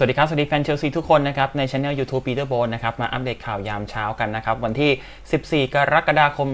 สวัสดีครับ สวัสดีแฟนเชลซีทุกคนนะครับ ในช anel YouTube Peter b o n นะครับ มาอัปเดตข่าวยามเช้ากันนะครับ วันที่ 14 กรกฎาคม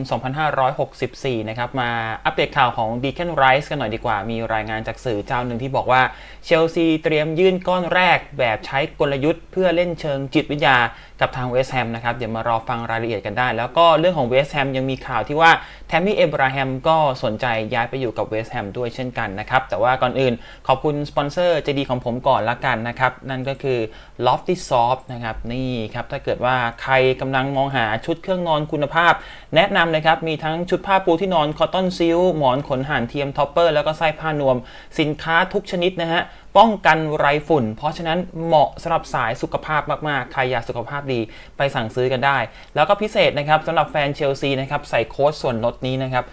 2564 นะครับ มาอัปเดตข่าวของ Deacon Rice กันหน่อยดีกว่า มีรายงานจากสื่อเจ้าหนึ่งที่บอกว่าเชลซีเตรียมยื่นก้อนแรกแบบใช้กลยุทธ์ เพื่อเล่นเชิงจิตวิทยากับทางเวสแฮมนะครับเดี๋ยวมารอฟังรายละเอียดกันได้ แล้วก็เรื่องของเวสแฮมยังมีข่าวที่ว่าแทมมี่เอบราฮัมก็สนใจย้ายไปอยู่กับเวสแฮมด้วยเช่นกันนะครับ แต่ว่าก่อนอื่นขอบคุณสปอนเซอร์ใจดีของผมก่อนละกันนะครับ นั่นก็คือ Lofty Soft นะครับนี่ครับถ้าเกิดว่าใครกำลังมองหาชุดเครื่องนอนคุณภาพ แนะนำเลยครับ มีทั้งชุดผ้าปูที่นอนคอตตอนซิลหมอนขนห่านเทียมท็อปเปอร์แล้วก็ไส้ผ้านวม สินค้าทุกชนิดนะฮะ ป้องกันไรฝุ่น เพราะฉะนั้นเหมาะสำหรับสายสุขภาพมาก ๆ ใครอยากสุขภาพดีไปสั่งซื้อกันได้ แล้วก็พิเศษนะครับสำหรับแฟนเชลซีนะครับใส่โค้ดส่วนลดนี้นะครับ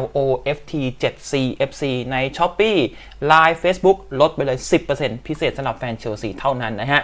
LOFT 7 CFC ใน s h o p e e Line Facebook ลดไปเลย 10%พิเศษสำหรับแฟนเชลซีเท่านั้นนะฮะ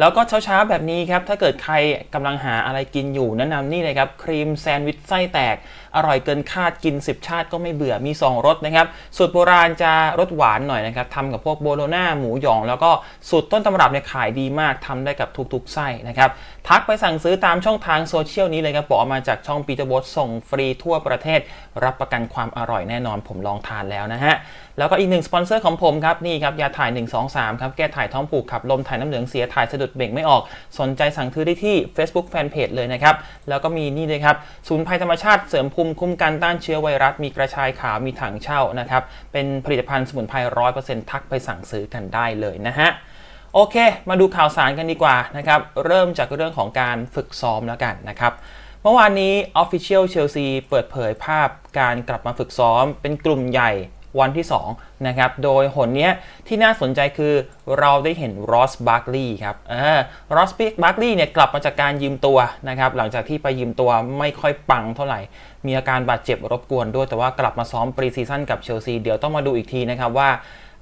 แล้วก็เช้าๆแบบนี้ครับ ถ้าเกิดใครกำลังหาอะไรกินอยู่แนะนำนี่เลยครับ ครีมแซนด์วิชไส้แตก อร่อยเกินคาดกิน 10 ชาติก็ไม่เบื่อมี 2รสนะครับ สูตรโบราณจะรสหวานหน่อยนะครับทำกับพวกโบโลนาหมูหยอง แล้วก็สูตรต้นตำรับเนี่ยขายดีมากทำได้กับทุกๆไส้นะครับ ทักไปสั่งซื้อตามช่องทางโซเชียลนี้เลยครับบอกมาจากช่องปีเตอร์บอสส่งฟรีทั่วประเทศ รับประกันความอร่อยแน่นอนผมลองทานแล้วนะฮะ แล้วก็อีกหนึ่งสปอนเซอร์ของผมครับนี่ครับยาถ่าย 123 ครับ แก้ถ่ายท้องผูกขับลมถ่ายน้ำเหลืองเสียถ่ายสะดุดเบ่งไม่ออก สนใจสั่งซื้อได้ที่ Facebook Fanpage เลยนะครับ แล้วก็มีนี่เลยครับศูนย์ภัยธรรมชาติเสริมภูมิคุ้มกันต้านเชื้อไวรัส มีกระชายขาวมีถังเช่านะครับ เป็นผลิตภัณฑ์สมุนไพร100%ทักไปสั่งซื้อกันได้เลยนะฮะโอเค มาดูข่าวสารกันดีกว่านะครับเริ่มจากเรื่องของการฝึกซ้อมแล้วกันนะครับเมื่อวานนี้ Official Chelsea เปิดเผยภาพการกลับมาฝึกซ้อมเป็นกลุ่มใหญ่ วันที่2นะครับ โดยหนเนี้ยที่น่าสนใจคือเราได้เห็นรอสบาร์กลีย์ครับอรอสบาร์กลีย์เนี่ยกลับมาจากการยืมตัวนะครับ หลังจากที่ไปยืมตัวไม่ค่อยปังเท่าไหร่ มีอาการบาดเจ็บรบกวนด้วย แต่ว่ากลับมาซ้อมปรีซีซั่นกับเชลซี เดี๋ยวต้องมาดูอีกทีนะครับว่า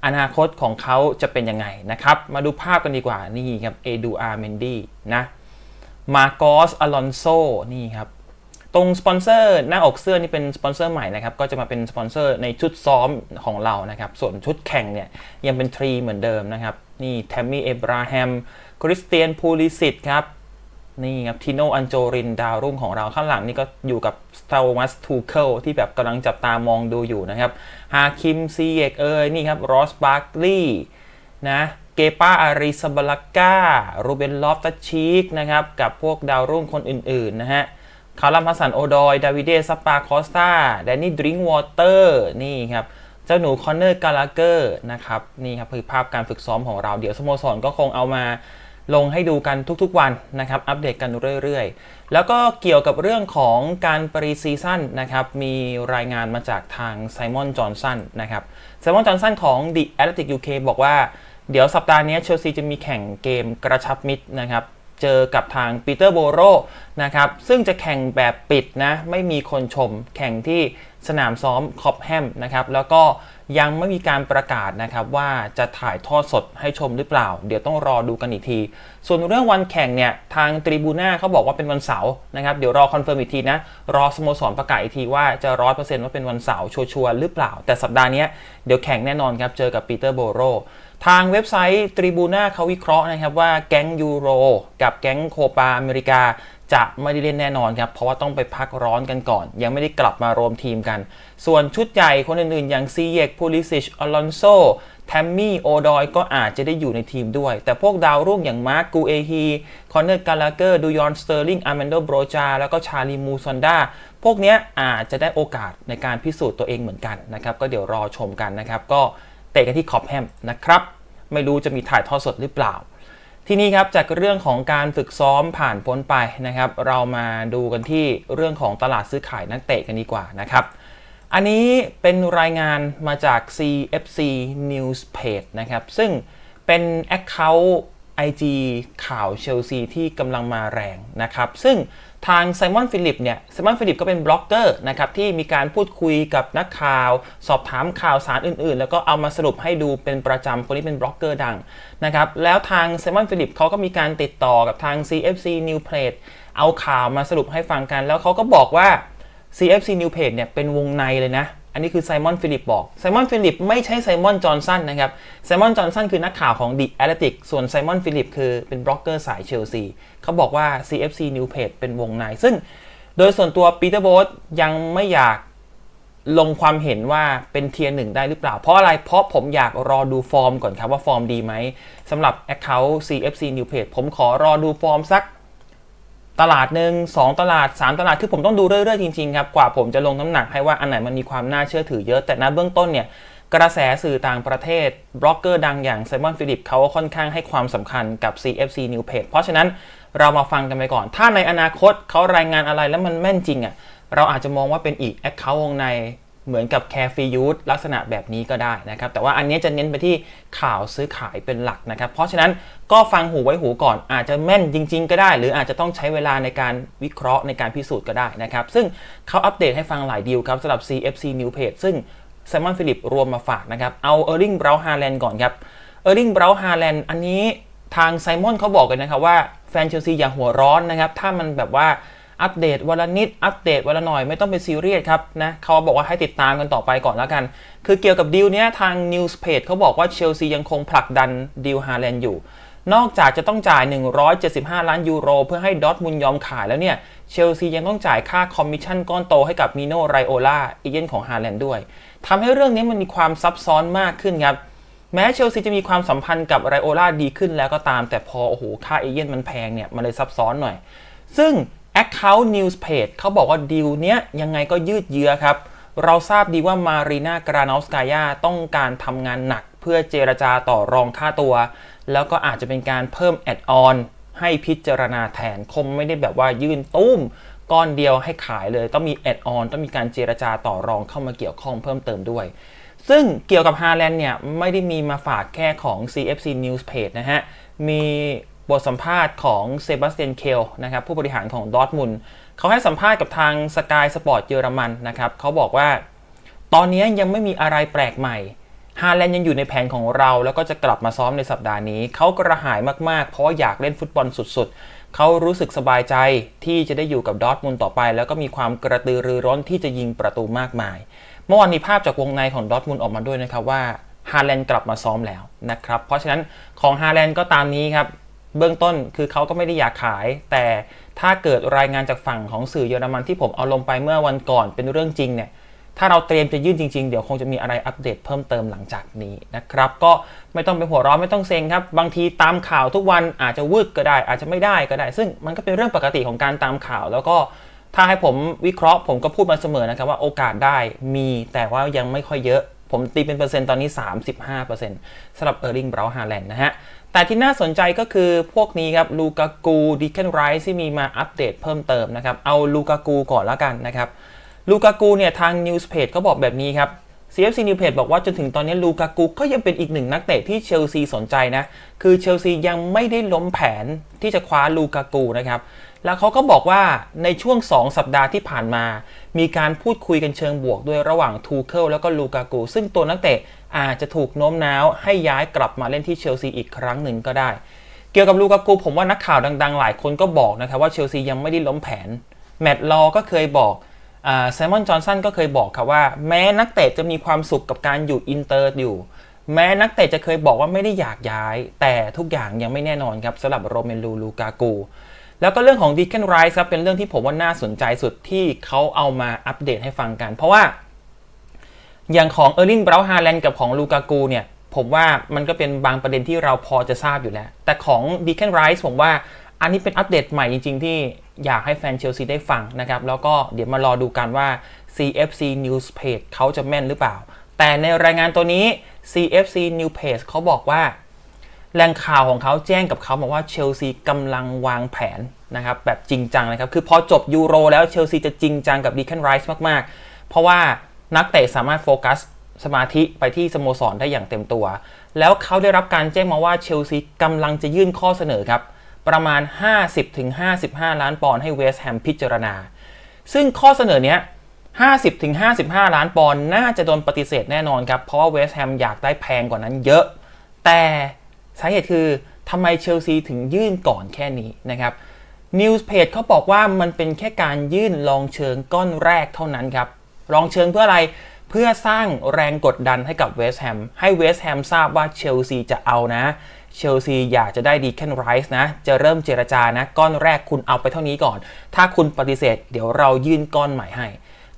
อนาคตของเขาจะเป็นยังไงนะครับ มาดูภาพกันดีกว่า นี่ครับ เอดูอาร์เมนดี้นะ มาโกสอลอนโซ นี่ครับ ตรงสปอนเซอร์หน้าอกเสื้อนี่เป็นสปอนเซอร์ใหม่นะครับก็จะมาเป็นสปอนเซอร์ในชุดซ้อมของเรานะครับส่วนชุดแข่งเนี่ยยังเป็นทรีเหมือนเดิมนะครับนี่แทมมี่เอบราฮัมคริสเตียนพูลิสิตครับนี่ครับทิโนอันโจรินดาวรุ่งของเราข้างหลังนี่ก็อยู่กับสตาร์มัสทูเคิลที่แบบกำลังจับตามองดูอยู่นะครับฮาคิมซีเอกเอยนี่ครับรอสบาร์กลีย์นะเกปาอาริซาบาลาก้ารูเบนลอฟตัชชีกนะครับกับพวกดาวรุ่งคนอื่นๆนะฮะ คารัมฮัสสันโอดอย ดาวิเดซัปปาคอสตาแดนนี่ดริงวอเตอร์นี่ครับเจ้าหนูคอนเนอร์กาลาเกอร์นะครับนี่ครับคือภาพการฝึกซ้อมของเราเดี๋ยวสโมสรก็คงเอามาลงให้ดูกันทุกๆวันนะครับ อัปเดตกันเรื่อยๆ แล้วก็เกี่ยวกับเรื่องของการปรีซีซั่นนะครับมีรายงานมาจากทางไซมอนจอห์นสันนะครับไซมอนจอห์นสันของ The Athletic UK บอกว่า เดี๋ยวสัปดาห์นี้เชลซีจะมีแข่งเกมกระชับมิตรนะครับ เจอกับทางปีเตอร์โบโรนะครับ ซึ่งจะแข่งแบบปิดนะ ไม่มีคนชม แข่งที่สนามซ้อมคอปแฮมนะครับ แล้วก็ ยังไม่มีการประกาศนะครับว่าจะถ่ายทอดสดให้ชมหรือเปล่า เดี๋ยวต้องรอดูกันอีกที ส่วนเรื่องวันแข่งเนี่ยทางตรีบูน่าเขาบอกว่าเป็นวันเสาร์นะครับเดี๋ยวรอคอนเฟิร์มอีกทีนะ รอสโมสรประกาศอีกทีว่าจะร้อยเปอร์เซ็นต์ว่าเป็นวันเสาร์ชัวร์หรือเปล่า แต่สัปดาห์นี้เดี๋ยวแข่งแน่นอนครับเจอกับปีเตอร์โบโรทางเว็บไซต์ตรีบูน่าเขาวิเคราะห์นะครับว่าแก๊งยูโรกับแก๊งโคปาอเมริกา จะไม่ได้เล่นแน่นอนครับ เพราะว่าต้องไปพักร้อนกันก่อน ยังไม่ได้กลับมารวมทีมกัน ส่วนชุดใหญ่คนอื่นๆ อย่างซีเยกพูลิซิชอลอนโซแทมมี่โอดอยก็อาจจะได้อยู่ในทีมด้วย แต่พวกดาวรุ่งอย่างมาร์กกูเอฮีคอนเนอร์กาลาเกอร์ดูยอนสเตอร์ลิงอาร์เมนโดโบรจา แล้วก็ชาลีมูซอนดาพวกนี้อาจจะได้โอกาสในการพิสูจน์ตัวเองเหมือนกันนะครับ ก็เดี๋ยวรอชมกันนะครับ ก็เตะกันที่คอปแฮมนะครับ ไม่รู้จะมีถ่ายทอดสดหรือเปล่า ทีนี้ครับจากเรื่องของการฝึกซ้อมผ่านพ้นไปนะครับ เรามาดูกันที่เรื่องของตลาดซื้อขายนักเตะกันดีกว่านะครับ อันนี้เป็นรายงานมาจาก CFC News Page นะครับ ซึ่งเป็น Account IG ข่าวเชลซีที่กำลังมาแรงนะครับ ซึ่ง ทางไซมอนฟิลิปเนี่ยไซมอนฟิลิปก็เป็นบล็อกเกอร์นะครับที่มีการพูดคุยกับนักข่าว สอบถามข่าวสารอื่นๆ แล้วก็เอามาสรุปให้ดูเป็นประจำคนนี้เป็นบล็อกเกอร์ดังนะครับแล้วทางไซมอนฟิลิปเขาก็มีการติดต่อกับทาง CFC New Plate เอาข่าวมาสรุปให้ฟังกัน แล้วเขาก็บอกว่า CFC Newplate เนี่ยเป็นวงในเลยนะ อันนี้คือไซมอนฟิลิปบอกไซมอนฟิลิปไม่ใช่ไซมอนจอห์นสันนะครับไซมอนจอห์นสันคือนักข่าวของ The Athletic ส่วนไซมอนฟิลิปคือเป็นบล็อกเกอร์สายเชลซีเขาบอกว่า CFC New Page เป็นวงใน ซึ่งโดยส่วนตัวปีเตอร์โบสยังไม่อยากลงความเห็นว่าเป็นเทียร์หนึ่งได้หรือเปล่า เพราะอะไร เพราะผมอยากรอดูฟอร์มก่อนครับว่าฟอร์มดีไหมสำหรับ Account CFC New Page ผมขอรอดูฟอร์มสัก ตลาดหนึ่ง2ตลาด 3 ตลาดคือผมต้องดูเรื่อยๆจริงๆครับกว่าผมจะลงน้ำหนักให้ว่าอันไหนมันมีความน่าเชื่อถือเยอะ แต่ณเบื้องต้นเนี่ยกระแสสื่อต่างประเทศ บล็อกเกอร์ดังอย่างไซมอนฟิลิปเขาค่อนข้างให้ความสำคัญกับ CFC New Page เพราะฉะนั้นเรามาฟังกันไปก่อน ถ้าในอนาคตเขารายงานอะไรแล้วมันแม่นจริงอะเราอาจจะมองว่าเป็นอีก Account วงใน เหมือนกับ Carefree Youth ลักษณะแบบนี้ก็ได้นะครับ แต่ว่าอันนี้จะเน้นไปที่ข่าวซื้อขายเป็นหลักนะครับ เพราะฉะนั้นก็ฟังหูไว้หูก่อน อาจจะแม่นจริง ๆ ก็ได้ หรืออาจจะต้องใช้เวลาในการวิเคราะห์ในการพิสูจน์ก็ได้นะครับ ซึ่งเขาอัปเดตให้ฟังหลายดีลครับสำหรับ CFC New Page ซึ่งไซมอนฟิลิปรวมมาฝากนะครับ เอาเออร์ลิงเบราฮาแลนด์ก่อนครับเออร์ลิงเบราฮาแลนด์อันนี้ทางไซมอนเขาบอกกันนะครับว่าแฟนเชลซีอย่าหัวร้อนนะครับ ถ้ามันแบบว่า อัปเดตวันละนิด อัปเดตวันละหน่อยไม่ต้องเป็นซีเรียสครับนะเขาบอกว่าให้ติดตามกันต่อไปก่อนแล้วกัน คือเกี่ยวกับดีลเนี้ยทาง News Page เขาบอกว่าเชลซียังคงผลักดันดีลฮาแลนด์อยู่ นอกจากจะต้องจ่าย 175 ล้านยูโร เพื่อให้ดอทมุนยอมขายแล้วเนี่ยเชลซียังต้องจ่ายค่าคอมมิชชั่นก้อนโตให้กับมิโนไรโอลาเอเจนต์ของฮาแลนด์ด้วยทำให้เรื่องนี้มันมีความซับซ้อนมากขึ้นครับแม้เชลซีจะมีความสัมพันธ์กับไรโอลาดีขึ้นแล้วก็ตาม แต่พอโอ้โหค่าเอเจนต์มันแพงเนี่ย มันเลยซับซ้อนหน่อย ซึ่ง Account News Page เขาบอกว่าดีลเนี้ยยังไงก็ยืดเยื้อครับ เราทราบดีว่ามารีนากรานอสกายาต้องการทำงานหนักเพื่อเจรจาต่อรองค่าตัว แล้วก็อาจจะเป็นการเพิ่มแอดออนให้พิจารณาแทนคงไม่ได้แบบว่ายื่นตุ้มก้อนเดียวให้ขายเลย ต้องมีแอดออนต้องมีการเจรจาต่อรองเข้ามาเกี่ยวข้องเพิ่มเติมด้วย ซึ่งเกี่ยวกับฮาแลนด์เนี่ย ไม่ได้มีมาฝากแค่ของ CFC News Page นะฮะ มี บทสัมภาษณ์ของเซบาสเตียนเคลนะครับผู้บริหารของดอร์ทมุนเขาให้สัมภาษณ์กับทางสกายสปอร์ตเยอรมันนะครับเขาบอกว่า ตอนนี้ยังไม่มีอะไรแปลกใหม่ฮาแลนด์ยังอยู่ในแผนของเรา แล้วก็จะกลับมาซ้อมในสัปดาห์นี้ เขากระหายมาก ๆ เพราะว่าอยากเล่นฟุตบอลสุด ๆ เขารู้สึกสบายใจที่จะได้อยู่กับดอร์ทมุนต่อไป แล้วก็มีความกระตือรือร้นที่จะยิงประตูมากมาย เมื่อวานมีภาพจากวงในของดอร์ทมุนออกมาด้วยนะครับว่าฮาแลนด์กลับมาซ้อมแล้วนะครับ เพราะฉะนั้นของฮาแลนด์ก็ตามนี้ครับ เบื้องต้นคือเขาก็ไม่ได้อยากขาย แต่ถ้าเกิดรายงานจากฝั่งของสื่อเยอรมันที่ผมเอาลงไปเมื่อวันก่อนเป็นเรื่องจริงเนี่ยถ้าเราเตรียมจะยื่นจริงๆ เดี๋ยวคงจะมีอะไรอัปเดตเพิ่มเติมหลังจากนี้นะครับ ก็ไม่ต้องไปหัวร้อนไม่ต้องเซ็งครับ บางทีตามข่าวทุกวันอาจจะวืดก็ได้ อาจจะไม่ได้ก็ได้ ซึ่งมันก็เป็นเรื่องปกติของการตามข่าว แล้วก็ถ้าให้ผมวิเคราะห์ผมก็พูดมาเสมอนะครับว่าโอกาสได้มีแต่ว่ายังไม่ค่อยเยอะ ผมตีเป็นเปอร์เซ็นต์ตอนนี้ 35%สำหรับเออร์ลิงเบราฮาแลนด์นะฮะ แต่ที่น่าสนใจก็คือพวกนี้ครับลูกากูดิเคนไรส์ที่มีมาอัปเดตเพิ่มเติมนะครับ เอาลูกากูก่อนแล้วกันนะครับลูกากูเนี่ยทาง News Page ก็บอกแบบนี้ครับ CFC New Page บอกว่าจนถึงตอนนี้ลูกากูก็ยังเป็นอีกหนึ่งนักเตะที่เชลซีสนใจนะ คือเชลซียังไม่ได้ล้มแผนที่จะคว้าลูกากูนะครับ แล้วเขาก็บอกว่าในช่วง 2 สัปดาห์ที่ผ่านมา มีการพูดคุยกันเชิงบวกด้วยระหว่างทูเคิลแล้วก็ลูกากู ซึ่งตัวนักเตะอาจจะถูกโน้มน้าวให้ย้ายกลับมาเล่นที่เชลซีอีกครั้งหนึ่งก็ได้ เกี่ยวกับลูกากูผมว่านักข่าวดัง ๆ หลายคนก็บอกนะครับว่าเชลซียังไม่ได้ล้มแผนแมตต์ลอก็เคยบอก ไซมอนจอห์นสันก็เคยบอกครับว่า แม้นักเตะจะมีความสุขกับการอยู่อินเตอร์อยู่ แม้นักเตะจะเคยบอกว่าไม่ได้อยากย้าย แต่ทุกอย่างยังไม่แน่นอนครับสำหรับโรเมลูลูกากูแล้วก็เรื่องของดี c คนไรส์ครับเป็นเรื่องที่ผมว่าน่าสนใจสุดที่เขาเอามาอัปเดตให้ฟังกัน เพราะว่า อย่างของเออร์ลิงเบราฮาแลนด์กับของลูกากูเนี่ยผมว่ามันก็เป็นบางประเด็นที่เราพอจะทราบอยู่แล้ว แต่ของดี c คนไรส์ผมว่า อันนี้เป็นอัปเดตใหม่จริง ๆ ที่อยากให้แฟนเชลซีได้ฟังนะครับ แล้วก็เดี๋ยวมารอดูกันว่า CFC News Page เขาจะแม่นหรือเปล่า แต่ในรายงานตัวนี้ CFC News Page เขาบอกว่า แหล่งข่าวของเขาแจ้งกับเขาบอกว่าเชลซีกำลังวางแผนนะครับแบบจริงจังนะครับ คือพอจบยูโรแล้วเชลซีจะจริงจังกับดีแคนไรส์มาก ๆ เพราะว่านักเตะสามารถโฟกัสสมาธิไปที่สโมสรได้อย่างเต็มตัว แล้วเขาได้รับการแจ้งมาว่าเชลซีกำลังจะยื่นข้อเสนอครับ ประมาณ 50-55 ล้านปอนด์ให้เวสต์แฮมพิจารณา ซึ่งข้อเสนอเนี้ย50-55 ล้านปอนด์น่าจะโดนปฏิเสธแน่นอนครับ เพราะว่าเวสต์แฮมอยากได้แพงกว่านั้นเยอะ แต่สาเหตุคือทำไมเชลซีถึงยื่นก่อนแค่นี้นะครับ News Page เขาบอกว่ามันเป็นแค่การยื่นลองเชิงก้อนแรกเท่านั้นครับลองเชิงเพื่ออะไรเพื่อพื่อสร้างแรงกดดันให้กับเวสต์แฮมให้เวสต์แฮมทราบว่าเชลซีจะเอานะ เชลซีอยากจะได้ดีแคนไรส์นะ จะเริ่มเจรจานะ ก้อนแรกคุณเอาไปเท่านี้ก่อน ถ้าคุณปฏิเสธ เดี๋ยวเรายื่นก้อนใหม่ให้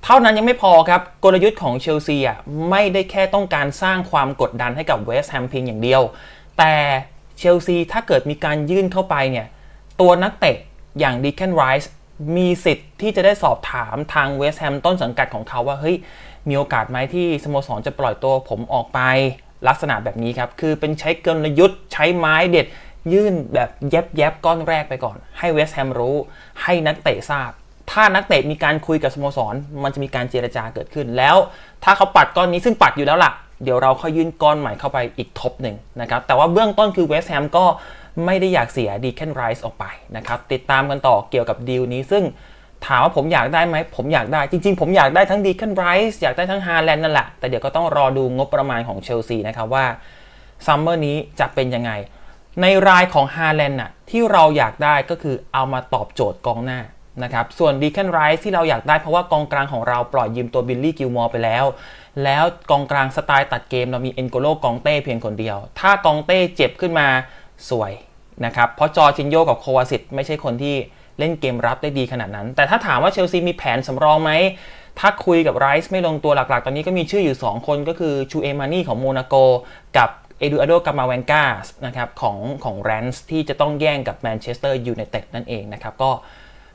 เท่านั้นยังไม่พอครับ กลยุทธ์ของเชลซีอะไม่ได้แค่ต้องการสร้างความกดดันให้กับเวสต์แฮมเพียงอย่างเดียว แต่เชลซีถ้าเกิดมีการยื่นเข้าไปเนี่ยตัวนักเตะอย่างดีแคนไรส์มีสิทธิ์ที่จะได้สอบถามทางเวสต์แฮมต้นสังกัดของเขาว่าเฮ้ยมีโอกาสไหมที่สโมสรจะปล่อยตัวผมออกไป ลักษณะแบบนี้ครับ คือเป็นใช้กลยุทธ์ใช้ไม้เด็ด ยื่นแบบแยบแยบก้อนแรกไปก่อน ให้เวสต์แฮมรู้ ให้นักเตะทราบ ถ้านักเตะมีการคุยกับสโมสร มันจะมีการเจรจาเกิดขึ้นแล้ว ถ้าเขาปัดก้อนนี้ซึ่งปัดอยู่แล้วล่ะ เดี๋ยวเราค่อยยื่นก้อนใหม่เข้าไปอีกทบหนึ่งนะครับ แต่ว่าเบื้องต้นคือเวสต์แฮมก็ไม่ได้อยากเสียดีแคนไรส์ออกไปนะครับ ติดตามกันต่อเกี่ยวกับดีลนี้ซึ่ง ถามว่าผมอยากได้ไหม ผมอยากได้ จริง ๆ ผมอยากได้ทั้งดีแคนไรส์อยากได้ทั้งฮาแลนด์นั่นแหละ แต่เดี๋ยวก็ต้องรอดูงบประมาณของเชลซีนะครับว่าซัมเมอร์นี้จะเป็นยังไง ในรายของฮาแลนด์น่ะที่เราอยากได้ก็คือเอามาตอบโจทย์กองหน้านะครับ ส่วนดีแคนไรส์ที่เราอยากได้เพราะว่ากองกลางของเราปล่อยยืมตัวบิลลี่กิลมอร์ไปแล้ว แล้วกองกลางสไตล์ตัดเกมเรามีเอ็นโกโลกองเต้เพียงคนเดียว ถ้ากองเต้เจ็บขึ้นมาสวยนะครับ เพราะจอร์จินโยกับโควาสิตไม่ใช่คนที่ เล่นเกมรับได้ดีขนาดนั้น แต่ถ้าถามว่าเชลซีมีแผนสำรองไหมถ้าคุยกับไรส์ไม่ลงตัวหลักๆ ตอนนี้ก็มีชื่ออยู่ 2 คนก็คือชูเอมานี่ของโมนาโกกับเอดูอาโดกามาแวนกาสนะครับของของแรนส์ที่จะต้องแย่งกับแมนเชสเตอร์ยูไนเต็ดนั่นเองนะครับก็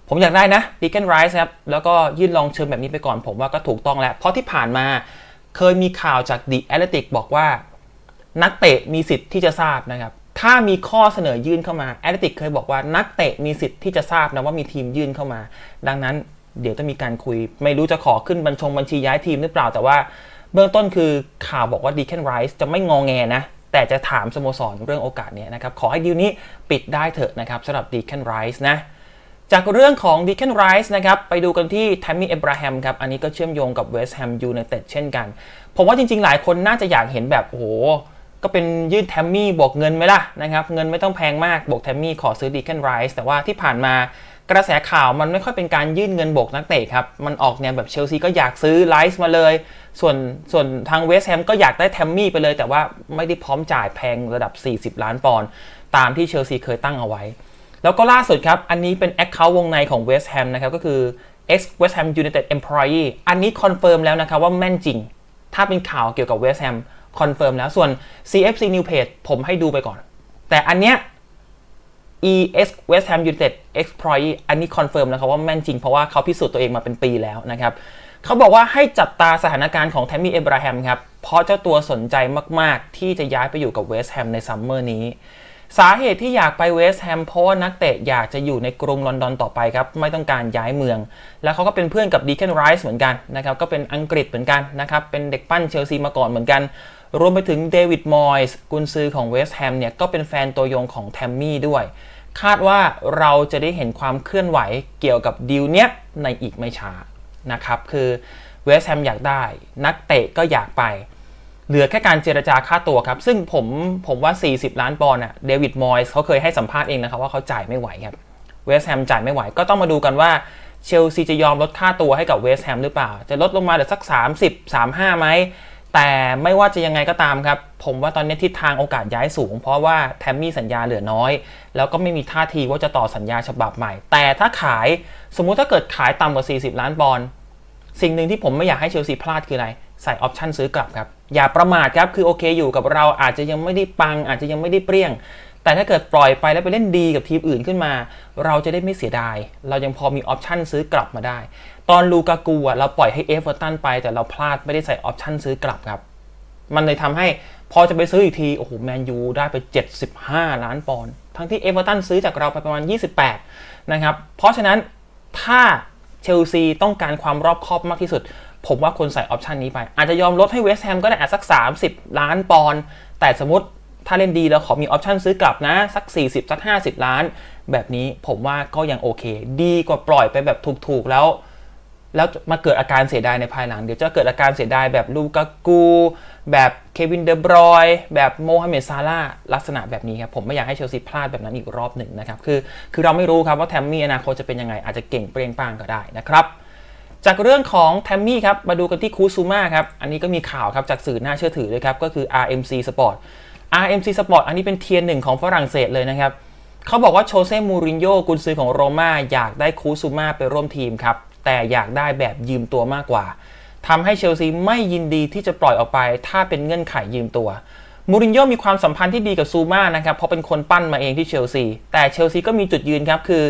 ผมอยากได้นะดีแกนไรส์ครับแล้วก็ยื่นลองเชิญแบบนี้ไปก่อนผมว่าก็ถูกต้องแล้ว เพราะที่ผ่านมาเคยมีข่าวจากดีแอตเลติกบอกว่า นักเตะมีสิทธิ์ที่จะทราบนะครับ ถ้ามีข้อเสนอยื่นเข้ามาแอตเลติกเคยบอกว่านักเตะมีสิทธิ์ที่จะทราบนะว่ามีทีมยื่นเข้ามา ดังนั้นเดี๋ยวจะมีการคุย ไม่รู้จะขอขึ้นบัญชงบัญชีย้ายทีมหรือเปล่าแต่ว่า เบื้องต้นคือข่าวบอกว่าดีแคนไรส์จะไม่งองแงนะ แต่จะถามสโมสรเรื่องโอกาสเนี้ยนะครับขอให้ดีลนี้ปิดได้เถอะนะครับสำหรับดีแคนไรส์นะจากเรื่องของดีแคนไรส์นะครับ ไปดูกันที่แทมมี่เอ b ราฮัมครับ อันนี้ก็เชื่อมโยงกับเวสต์แฮมยูไนเต็ดเช่นกัน ผมว่าจริงๆ หลายคนน่าจะอยากเห็นแบบ โอ้โห ก็เป็นยื่นแทมมี่บวกเงินไหมล่ะนะครับเงินไม่ต้องแพงมากบวกแทมมี่ขอซื้อดีแคนไรส์แต่ว่าที่ผ่านมากระแสข่าวมันไม่ค่อยเป็นการยื่นเงินบวกนักเตะครับ มันออกแนวแบบเชลซีก็อยากซื้อไลส์มาเลย ส่วนส่วนทางเวสต์แฮมก็อยากได้แทมมี่ไปเลย แต่ว่าไม่ได้พร้อมจ่ายแพงระดับ 40 ล้านปอนด์ตามที่เชลซีเคยตั้งเอาไว้ แล้วก็ล่าสุดครับ อันนี้เป็น Account วงในของ West Ham นะครับ ก็คือ ex West Ham United Employee อันนี้คอนเฟิร์มแล้วนะครับว่าแม่นจริง ถ้าเป็นข่าวเกี่ยวกับ West Ham คอนเฟิร์มแล้วส่วน CFC New Page ผมให้ดูไปก่อน แต่อันเนี้ย ES West Ham United Employee อันนี้คอนเฟิร์มนะครับว่าแม่นจริงเพราะว่าเขาพิสูจน์ตัวเองมาเป็นปีแล้วนะครับเขาบอกว่าให้จับตาสถานการณ์ของแทมมี่เอบราฮัมครับ เพราะเจ้าตัวสนใจมาก ๆ ที่จะย้ายไปอยู่กับเวสต์แฮมในซัมเมอร์นี้ สาเหตุที่อยากไปเวสต์แฮมเพราะว่านักเตะอยากจะอยู่ในกรุงลอนดอนต่อไปครับ ไม่ต้องการย้ายเมือง แล้วเขาก็เป็นเพื่อนกับดีแคนไรส์เหมือนกันนะครับ ก็เป็นอังกฤษเหมือนกันนะครับ เป็นเด็กปั้นเชลซีมาก่อนเหมือนกัน รวมไปถึงเดวิดมอยส์กุนซือของเวสต์แฮมเนี่ยก็เป็นแฟนตัวยงของแทมมี่ด้วย คาดว่าเราจะได้เห็นความเคลื่อนไหวเกี่ยวกับดีลเนี้ยในอีกไม่ช้านะครับ คือเวสต์แฮมอยากได้ นักเตะก็อยากไป เหลือแค่การเจรจาค่าตัวครับ ซึ่งผมผมว่า 40 ล้านปอนด์อะเดวิดมอยส์เขาเคยให้สัมภาษณ์เองนะครับว่าเขาจ่ายไม่ไหวครับเวสต์แฮมจ่ายไม่ไหวก็ต้องมาดูกันว่าเชลซีจะยอมลดค่าตัวให้กับเวสต์แฮมหรือเปล่า จะลดลงมาเหลือสัก 30 35ไหม แต่ไม่ว่าจะยังไงก็ตามครับ ผมว่าตอนนี้ทิศทางโอกาสย้ายสูง เพราะว่าแทมมี่สัญญาเหลือน้อย แล้วก็ไม่มีท่าทีว่าจะต่อสัญญาฉบับใหม่ แต่ถ้าขายสมมุติถ้าเกิดขายต่ำกว่า 40 ล้านปอนด์สิ่งหนึ่งที่ผมไม่อยากให้เชลซีพลาดคืออะไร ใส่ออปชั่นซื้อกลับครับ อย่าประมาทครับ คือโอเคอยู่กับเราอาจจะยังไม่ได้ปัง อาจจะยังไม่ได้เปรี้ยง แต่ถ้าเกิดปล่อยไปแล้วไปเล่นดีกับทีมอื่นขึ้นมา เราจะได้ไม่เสียดาย เรายังพอมีออปชั่นซื้อกลับมาได้ ตอนลูกากูอะเราปล่อยให้เอฟเวอร์ตันไป แต่เราพลาดไม่ได้ใส่ออปชันซื้อกลับครับ มันเลยทำให้พอจะไปซื้ออีกที โอ้โหแมนยูได้ไป 75 ล้านปอนด์ทั้งที่เอเวอร์ตันซื้อจากเราไปประมาณ 28 นะครับ เพราะฉะนั้นถ้าเชลซีต้องการความรอบคอบมากที่สุด ผมว่าคนใส่ออปชันนี้ไป อาจจะยอมลดให้เวสต์แฮมก็ได้อาจสัก 30 ล้านปอนด์แต่สมมติถ้าเล่นดีแล้วขอมีออปชันซื้อกลับนะ สัก 40 สัก 50 ล้าน แบบนี้ผมว่าก็ยังโอเค ดีกว่าปล่อยไปแบบถูกๆแล้ว แล้วมาเกิดอาการเสียดายในภายหลัง เดี๋ยวจะเกิดอาการเสียดายแบบลูกากู แบบเควินเดบรอยแบบโมฮัมเหม็ดซาร่าลักษณะแบบนี้ครับผมไม่อยากให้เชลซีพลาดแบบนั้นอีกรอบหนึ่งนะครับคือคือเราไม่รู้ครับว่าแทมมี่อนาคตจะเป็นยังไงอาจจะเก่งเปรียงปางก็ได้นะครับจากเรื่องของแทมมี่ครับมาดูกันที่คูซูมาครับอันนี้ก็มีข่าวครับจากสื่อน่าเชื่อถือด้วยครับก็คือ RMC Sport RMC Sport อันนี้เป็นเทียร์หนึ่งของฝรั่งเศสเลยนะครับเขาบอกว่าโชเซ่มูรินโญ่กุนซือของโรม่าอยากได้คูซูมาไปร่วมทีมครับ แต่อยากได้แบบยืมตัวมากกว่าทำให้เชลซีไม่ยินดีที่จะปล่อยออกไป ถ้าเป็นเงื่อนไขยืมตัวมูรินโญ่มีความสัมพันธ์ที่ดีกับซูมานะครับเพราะเป็นคนปั้นมาเองที่เชลซีแต่เชลซีก็มีจุดยืนครับคือ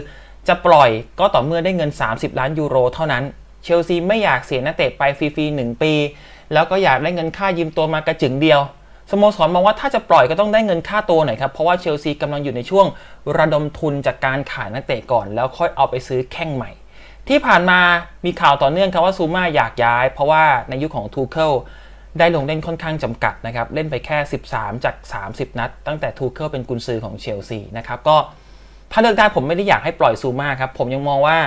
จะปล่อยก็ต่อเมื่อได้เงิน 30 ล้านยูโรเท่านั้นเชลซีไม่อยากเสียนักเตะไปฟรีๆหนึ่งปี แล้วก็อยากได้เงินค่ายืมตัวมากระจึงเดียวสโมสรมองว่าถ้าจะปล่อยก็ต้องได้เงินค่าตัวหน่อยครับ เพราะว่าเชลซีกำลังอยู่ในช่วงระดมทุนจากการขายนักเตะก่อน แล้วค่อยเอาไปซื้อแข้งใหม่ ที่ผ่านมามีข่าวต่อเนื่องครับว่าซูมาอยากย้าย เพราะว่าในยุคขของทูเคิลได้ลงเล่นค่อนข้างจำกัดนะครับ เล่นไปแค่ 13 จาก 30 นัด ตั้งแต่ทูเคิลเป็นกุนซือของเชลซีนะครับก็ถ้าเลือกได้ผมไม่ได้อยากให้ปล่อยซูมาครับ ผมยังมองว่า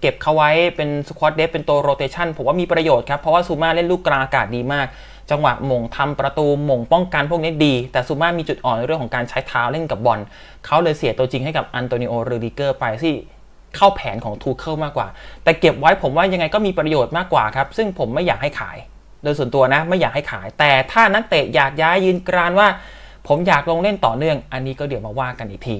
เก็บเขาไว้เป็นสควอตเดฟเป็นตัวโรเตชันผมว่ามีประโยชน์ครับ เพราะว่าซูมาเล่นลูกกลางอากาศดีมาก จังหวะหม่งทำประตูหม่งป้องกันพวกนี้ดี แต่ซูมามีจุดอ่อนในเรื่องของการใช้เท้าเล่นกับบอลเขาเลยเสียตัวจริงให้กับอันโตนิโอเรดิเกอร์ไปที่ เข้าแผนของทูเคิลมากกว่า แต่เก็บไว้ผมว่ายังไงก็มีประโยชน์มากกว่าครับ ซึ่งผมไม่อยากให้ขาย โดยส่วนตัวนะไม่อยากให้ขาย แต่ถ้านักเตะอยากย้ายยืนกรานว่า ผมอยากลงเล่นต่อเนื่อง อันนี้ก็เดี๋ยวมาว่ากันอีกที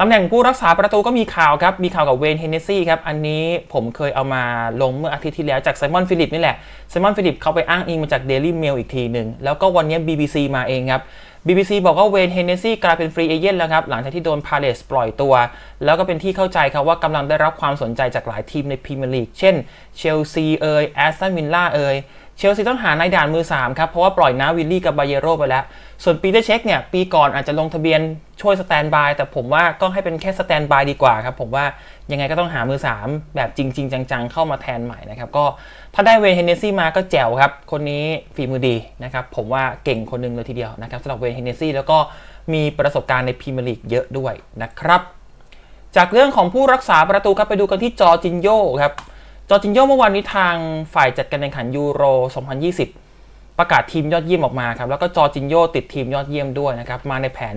ตำแหน่งผู้รักษาประตูก็มีข่าวครับ มีข่าวกับเวนเฮนเนซี่ครับ อันนี้ผมเคยเอามาลงเมื่ออาทิตย์ที่แล้วจากไซมอนฟิลิปนี่แหละ ไซมอนฟิลิปเขาไปอ้างอิงมาจาก Daily Mail อีกทีหนึ่ง แล้วก็วันนี้ BBC มาเองครับ BBC บอกว่าเวนเฮนเนซี่กลายเป็นฟรีเอเจนต์แล้วครับ หลังจากที่โดนพาเลสปล่อยตัว แล้วก็เป็นที่เข้าใจครับว่ากำลังได้รับความสนใจจากหลายทีมในพรีเมียร์ลีกเช่นเชลซีเอยแอสตันวิลล่าเอย เชลซีต้องหาในด่านมือ 3 ครับ เพราะว่าปล่อยนาวิลลี่กับบาเยโรไปแล้ว ส่วนปีเตอร์เช็คเนี่ย ปีก่อนอาจจะลงทะเบียนช่วยสแตนบาย แต่ผมว่าก็ให้เป็นแค่สแตนบายดีกว่าครับ ผมว่ายังไงก็ต้องหามือ 3 แบบจริง ๆ จัง ๆ เข้ามาแทนใหม่นะครับ ก็ถ้าได้เวย์เฮนเนซี่มาก็แจ๋วครับ คนนี้ฝีมือดีนะครับ ผมว่าเก่งคนหนึงเลยทีเดียวนะครับสำหรับเวย์เฮนเนซี่แล้วก็มีประสบการณ์ในพรีเมียร์ลีกเยอะด้วยนะครับ จากเรื่องของผู้รักษาประตูครับไปดูกันที่จอจินโยครับ จอร์จินโยเมื่อวานนี้ทางฝ่ายจัดการแข่งขันยูโร 2020 ประกาศทีมยอดเยี่ยมออกมาครับ แล้วก็จอร์จินโยติดทีมยอดเยี่ยมด้วยนะครับ มาในแผน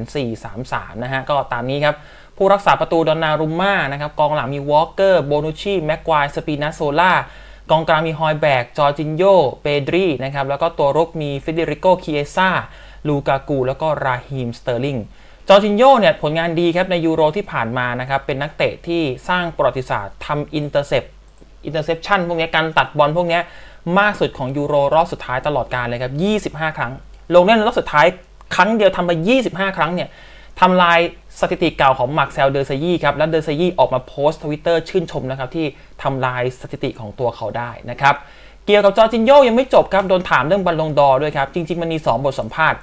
4-3-3 นะฮะ ก็ตามนี้ครับ ผู้รักษาประตูดอนนารุมม่านะครับ กองหลังมีวอลเกอร์ โบนุชีแม็กควาย สปีนาโซล่ากองกลางมีฮอยแบก จอร์จินโย เปดรีนะครับ แล้วก็ตัวรุกมีฟิเดริโกคิเอซ่า ลูกากู แล้วก็ราฮิมสเตอร์ลิงจอร์จินโยเนี่ยผลงานดีครับในยูโรที่ผ่านมานะครับ เป็นนักเตะที่สร้างประวัติศาสตร์ทำอินเตอร์เซป อินเตอร์เซปชันพวกนี้การตัดบอลพวกนี้มากสุดของยูโรรอบสุดท้ายตลอดการเลยครับ 25 ครั้ง ลงเล่นรอบสุดท้ายครั้งเดียวทำไป 25 ครั้งเนี่ยทำลายสถิติเก่าของมาร์คเซลเดอร์ซยี่ครับ แล้วเดอร์ซยี่ออกมาโพสต์ทวิตเตอร์ชื่นชมนะครับที่ทำลายสถิติของตัวเขาได้นะครับ เกี่ยวกับจอร์จินโยยังไม่จบครับ โดนถามเรื่องบอลลงดอร์ด้วยครับ จริง ๆ มันมี 2 บทสัมภาษณ์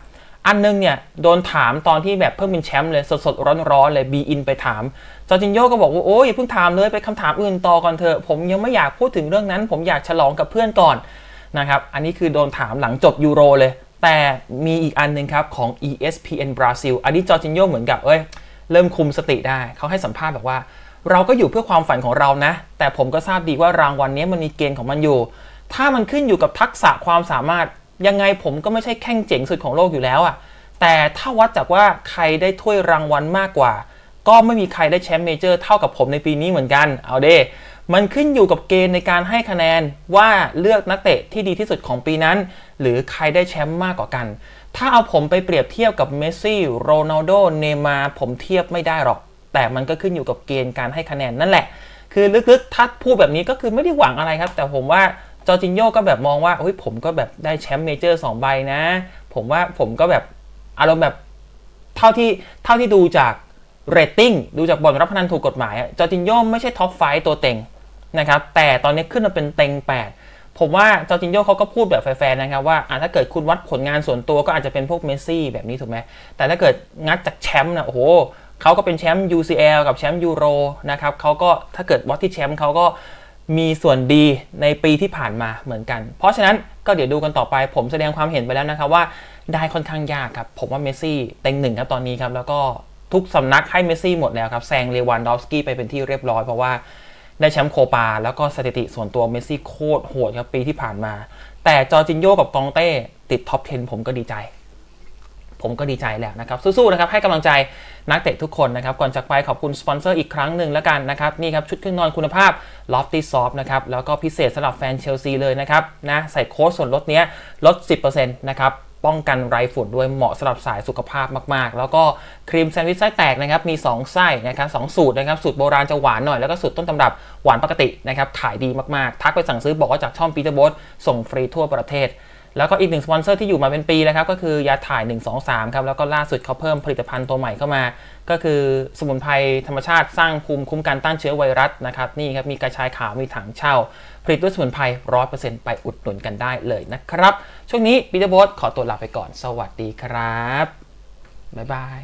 อันนึงเนี่ยโดนถามตอนที่แบบเพิ่งเป็นแชมป์เลยสดๆร้อนๆเลยบีอินไปถามจอร์จินโยก็บอกว่าโอ้ยอย่าเพิ่งถามเลยไปคำถามอื่นต่อก่อนเถอะผมยังไม่อยากพูดถึงเรื่องนั้น ผมอยากฉลองกับเพื่อนก่อนนะครับอันนี้คือโดนถามหลังจบยูโรเลย แต่มีอีกอันหนึงครับของ ESPN บราซิลอันนี้จอร์จินโยเหมือนกับเอ้ยเริ่มคุมสติได้เขาให้สัมภาษณ์บอกว่า เราก็อยู่เพื่อความฝันของเรานะ แต่ผมก็ทราบดีว่ารางวัลนี้มันมีเกณฑ์ของมันอยู่ ถ้ามันขึ้นอยู่กับทักษะความสามารถ ยังไงผมก็ไม่ใช่แข่งเจ๋งสุดของโลกอยู่แล้วอะแต่ถ้าวัดจากว่าใครได้ถ้วยรางวัลมากกว่า ก็ไม่มีใครได้แชมป์เมเจอร์เท่ากับผมในปีนี้เหมือนกัน เอาเด้มันขึ้นอยู่กับเกณฑ์ในการให้คะแนนว่าเลือกนักเตะที่ดีที่สุดของปีนั้น หรือใครได้แชมป์มากกว่ากัน ถ้าเอาผมไปเปรียบเทียบกับเมสซี่ โรนัลโด เนมาร์ผมเทียบไม่ได้หรอก แต่มันก็ขึ้นอยู่กับเกณฑ์การให้คะแนนนั่นแหละ คือลึกๆ ถ้าพูดแบบนี้ก็คือไม่ได้หวังอะไรครับ แต่ผมว่า จอร์จินโยก็แบบมองว่าเฮ้ยผมก็แบบได้แชมป์เมเจอร์สองใบนะ ผมว่าผมก็แบบอารมณ์แบบเท่าที่เท่าที่ดูจากเรตติ้งดูจากบอลรับพนันถูกกฎหมายจอร์จินโยไม่ใช่ท็อปไฟตัวเต็งนะครับแต่ตอนนี้ขึ้นมาเป็นเต็ง 8 ผมว่าจอร์จินโยเขาก็พูดแบบแฟร์ๆนะครับว่าอะถ้าเกิดคุณวัดผลงานส่วนตัวก็อาจจะเป็นพวกเมสซี่แบบนี้ถูกไหมแต่ถ้าเกิดงัดจากแชมป์นะโอ้โหเขาก็เป็นแชมป์ UCL กับแชมป์ยูโรนะครับเขาก็ถ้าเกิดวัดที่แชมป์เขาก็ มีส่วนดีในปีที่ผ่านมาเหมือนกัน เพราะฉะนั้นก็เดี๋ยวดูกันต่อไปผมแสดงความเห็นไปแล้วนะครับว่าได้ค่อนข้างยากครับ ผมว่าเมสซี่เต็งหนึ่งครับตอนนี้ครับ แล้วก็ทุกสำนักให้เมสซี่หมดแล้วครับแซงเลวันดอฟสกี้ไปเป็นที่เรียบร้อยเพราะว่าได้แชมป์โคปา แล้วก็สถิติส่วนตัวเมสซี่โคตรโหดครับปีที่ผ่านมา แต่จอร์จินโยกับกองเต้ติดท็อป 10 ผมก็ดีใจ ผมก็ดีใจแล้วนะครับสู้ๆนะครับให้กำลังใจนักเตะทุกคนนะครับก่อนจากไปขอบคุณสปอนเซอร์อีกครั้งหนึ่งแล้วกันนะครับนี่ครับชุดเครื่องนอนคุณภาพ Lofty Soft นะครับแล้วก็พิเศษสำหรับแฟนเชลซีเลยนะครับนะใส่โค้ดส่วนลดเนี้ยลด 10%นะครับป้องกันไรฝุ่นด้วยเหมาะสำหรับสายสุขภาพมาก ๆ แล้วก็ครีมแซนด์วิชไส้แตกนะครับ มี 2 ไส้นะครับสองสูตรนะครับ สูตรโบราณจะหวานหน่อย แล้วก็สูตรต้นตำรับหวานปกตินะครับ ขายดีมาก ๆ ทักไปสั่งซื้อบอกว่าจากช่องปีเตอร์บอสส่งฟรีทั่วประเทศ แล้วก็อีกหนึ่งสปอนเซอร์ที่อยู่มาเป็นปีนะครับก็คือยาถ่าย 123 ครับแล้วก็ล่าสุดเขาเพิ่มผลิตภัณฑ์ตัวใหม่เข้ามา ก็คือสมุนไพรธรรมชาติสร้างภูมิคุ้มกันต้านเชื้อไวรัสนะครับนี่ครับมีกระชายขาวมีถังเช่า ผลิตด้วยสมุนไพรร้อยเปอร์เซ็นต์ไปอุดหนุนกันได้เลยนะครับ ช่วงนี้ปีเตอร์บอสขอตัวลาไปก่อน สวัสดีครับบ๊ายบาย